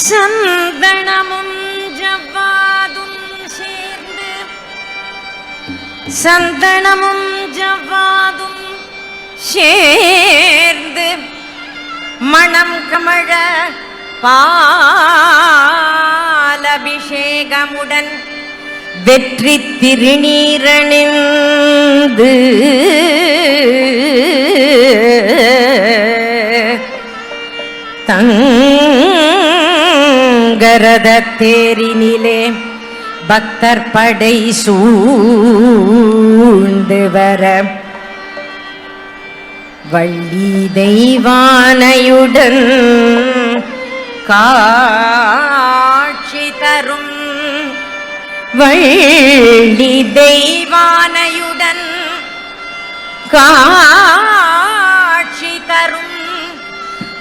சந்தனமும் ஜவ்வாதும் சேர்ந்து சந்தனமும் ஜவ்வாதும் சேர்ந்து மணம் கமழ பாலபிஷேகமுடன் வெற்றி திருநீரணிந்து. தங்கரத தேரினிலே பக்தர் படை சூழ்ந்து வர. வள்ளி தெய்வானையுடன் காட்சி தரும் வள்ளி தெய்வானையுடன் காட்சி தரும்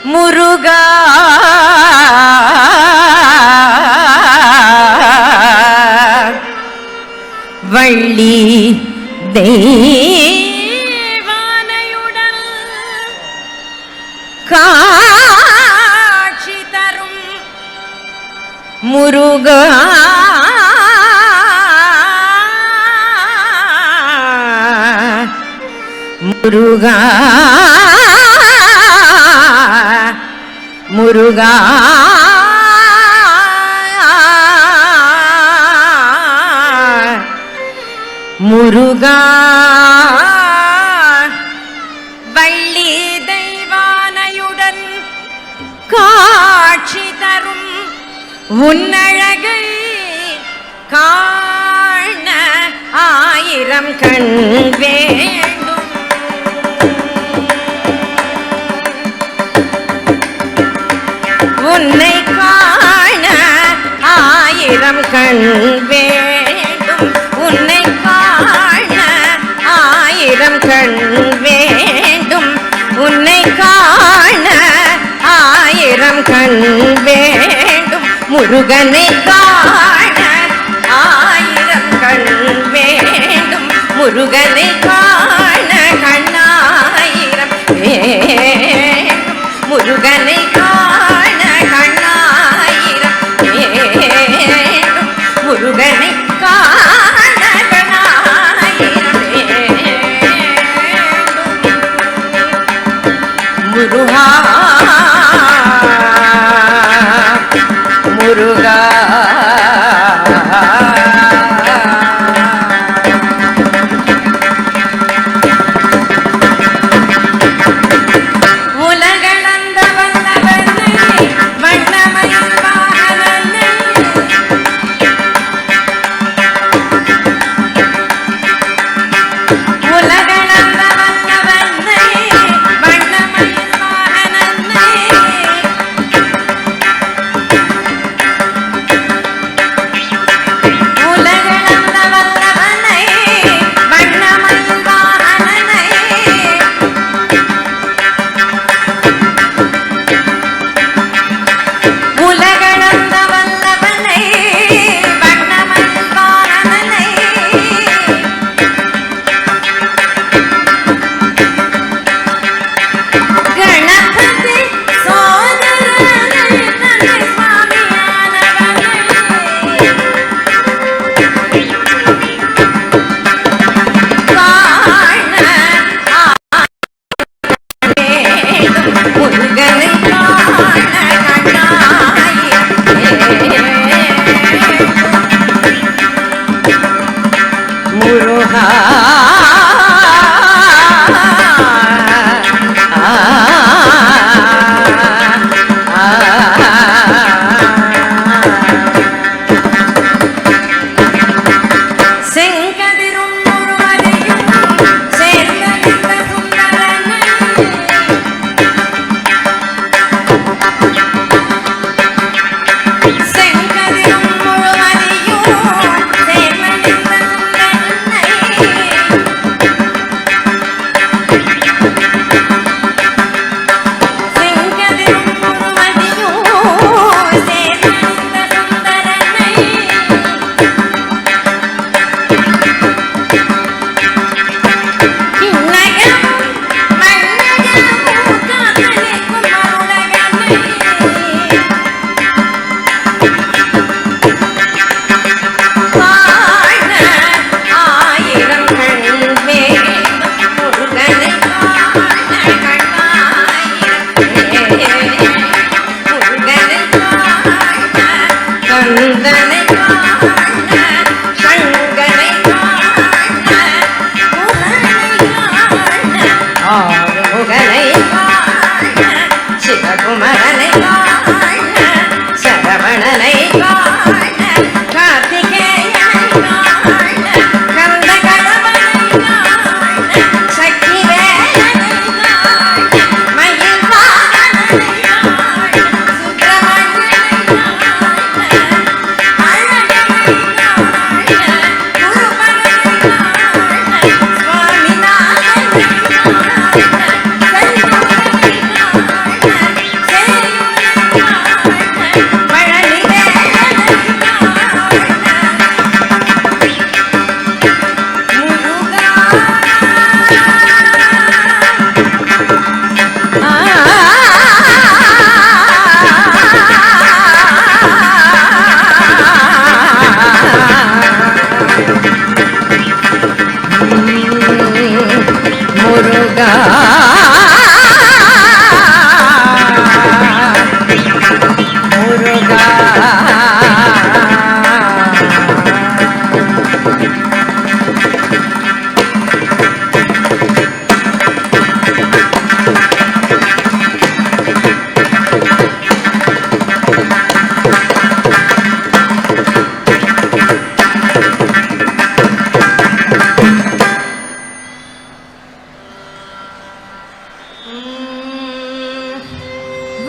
முருகா. வள்ளி தெய்வ முருகா. முருகா. முருகா வள்ளி தெய்வானையுடன் காட்சி தரும் உன்னழகை காண ஆயிரம் கண் வேண்டும் கண் வேண்டும் உன்னை காண ஆயிரம் கண் வேண்டும். உன்னை காண ஆயிரம் கண் வேண்டும். முருகனை காண ஆயிரம் கண் வேண்டும். முருகனை காண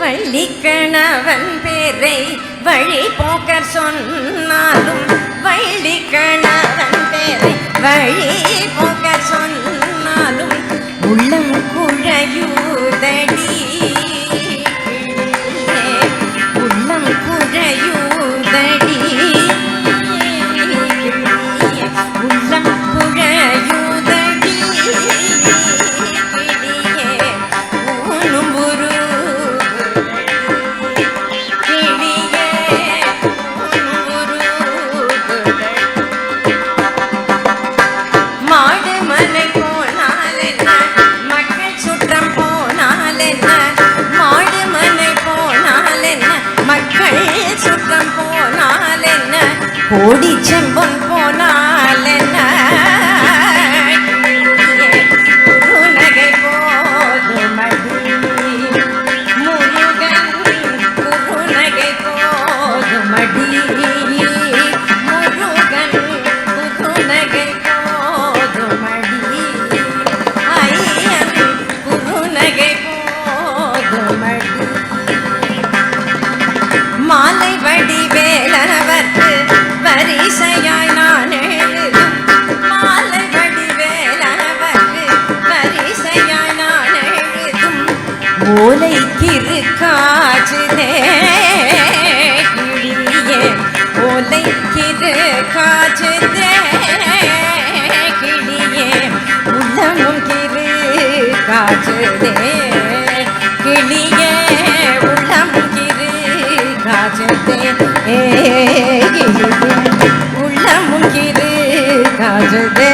வள்ளி கணவன் பேரை வழி போக்கர் சொன்னாலும் வள்ளி கணவன் பேரை வழி போக்கர் சொன்ன ஓலைக்கிரு காற்றுதே கிளியே ஓலைக்கிரு காற்றுதே கிளியே உள்ளமும் கிரு காற்றுதே கிளியே உள்ளமும் கிரு காற்றுதே ஏ உள்ளமும் கிரு காற்றுதே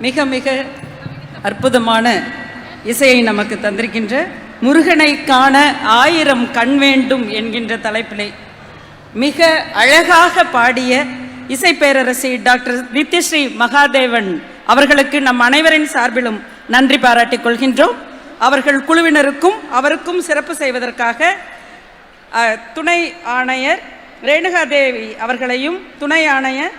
மிக மிக அற்புதமான இசையை நமக்கு தந்திருக்கின்ற முருகனை காண ஆயிரம் கண் வேண்டும் என்கின்ற தலைப்பிலே மிக அழகாக பாடிய இசை பேரரசி டாக்டர் நித்யஸ்ரீ மகாதேவன் அவர்களுக்கு நம் அனைவரின் சார்பிலும் நன்றி பாராட்டிக் கொள்கின்றோம். அவர்கள் குழுவினருக்கும் அவருக்கும் சிறப்பு செய்வதற்காக துணை ஆணையர் ரேணுகாதேவி அவர்களையும் துணை ஆணையர்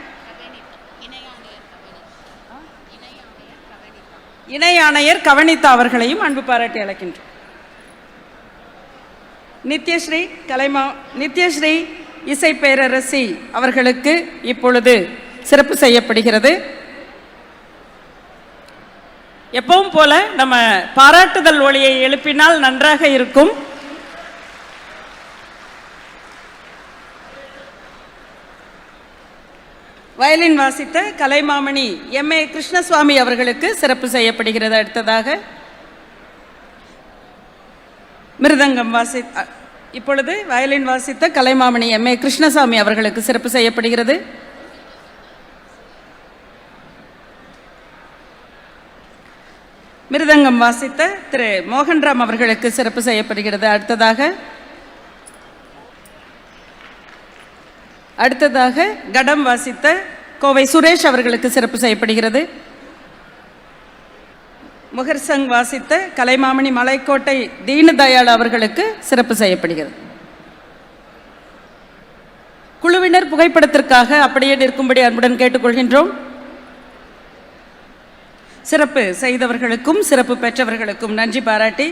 இணை ஆணையர் கவனித்தா அவர்களையும் அன்பு பாராட்டி அழைக்கின்றோம். நித்யஸ்ரீ கலைமா நித்யஸ்ரீ இசை பேரரசி அவர்களுக்கு இப்பொழுது சிறப்பு செய்யப்படுகிறது. எப்பவும் போல நம்ம பாராட்டுதல் ஒளியை எழுப்பினால் நன்றாக இருக்கும். வயலின் வாசித்த கலைமாமணி எம். ஏ. கிருஷ்ணசுவாமி அவர்களுக்கு சிறப்பு செய்யப்படுகிறது. அடுத்ததாக மிருதங்கம் வாசி அ, இப்பொழுது வயலின் வாசித்த கலைமாமணி எம். ஏ. கிருஷ்ணசாமி அவர்களுக்கு சிறப்பு செய்யப்படுகிறது. மிருதங்கம் வாசித்த திரு. மோகன்ராம் அவர்களுக்கு சிறப்பு செய்யப்படுகிறது. அடுத்ததாக அடுத்ததாக கடம் வாசித்த கோவை சுரேஷ் அவர்களுக்கு சிறப்பு செய்யப்படுகிறது. முகர்சங் வாசித்த கலைமாமணி மலைக்கோட்டை தீனதயாள் அவர்களுக்கு சிறப்பு செய்யப்படுகிறது. குழுவினர் புகைப்படத்திற்காக அப்படியே நிற்கும்படி அன்புடன் கேட்டுக்கொள்கின்றோம். சிறப்பு செய்தவர்களுக்கும் சிறப்பு பெற்றவர்களுக்கும் நன்றி பாராட்டி